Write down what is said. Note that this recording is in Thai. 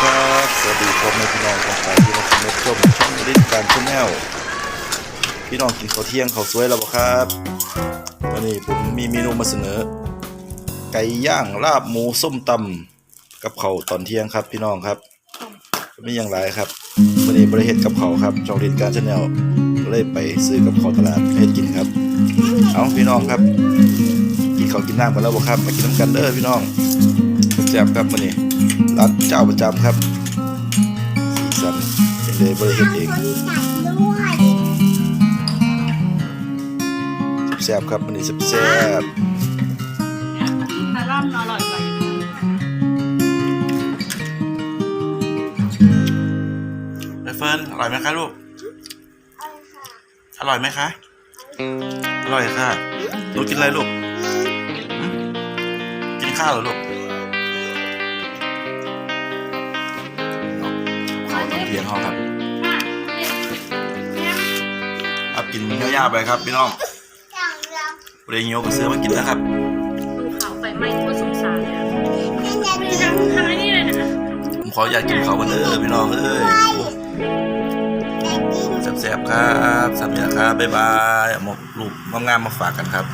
ครับสวัสดีพ่อแม่พี่น้องของฝ่ายที่มาชมชมช่องลิ้นการชแนลพี่น้องกินข้าวเที่ยงข้าวสวยแล้วบ่ครับวันนี้ผมมีเมนูมาเสนอ ไก่ย่างลาบหมูส้มตำกับข้าวตอนเที่ยงครับ พี่น้องครับไม่อย่างไรครับวันนี้บริเฮ็ดกับข้าวครับช่องลิ้นการชแนลเลยไปซื้อกับข้าวตลาดให้กินครับ เอาพี่น้องครับ กินข้าวกินน้ำกันแล้วบ่ครับมากินน้ำกันเด้อพี่น้อง แซ่บๆครับมื้อนี้ร้านเจ้าประจำครับ สีสันเป็นเลยบริเฮ็ดเองแซ่บๆครับมันนี้แซ่บคาร่ำอร่อยกว่าอยู่ๆไปเฟิร์นอร่อยไหมคะลูก อร่อยไหมคะ อร่อยค่ะหนูกินอะไรลูกหืมกินข้าวเหรอลูก เอาข้าวตอนเที่ยงเขาครับครับกินเนื้อยาวๆไปครับพี่น้องเรียงโยกก็ซื้อมากินนะครับดูขาวไปไหม้ก็สงสารเลยอะไม่ได้ทำทำไอ้นี่เลยนะผมขออยากกินเขาวกันเด้อพี่น้องเอ้ยแซ่บๆครับสามเนี่ยครับบ๊ายบายเอาหมกลูกงามๆมาฝากกันครับ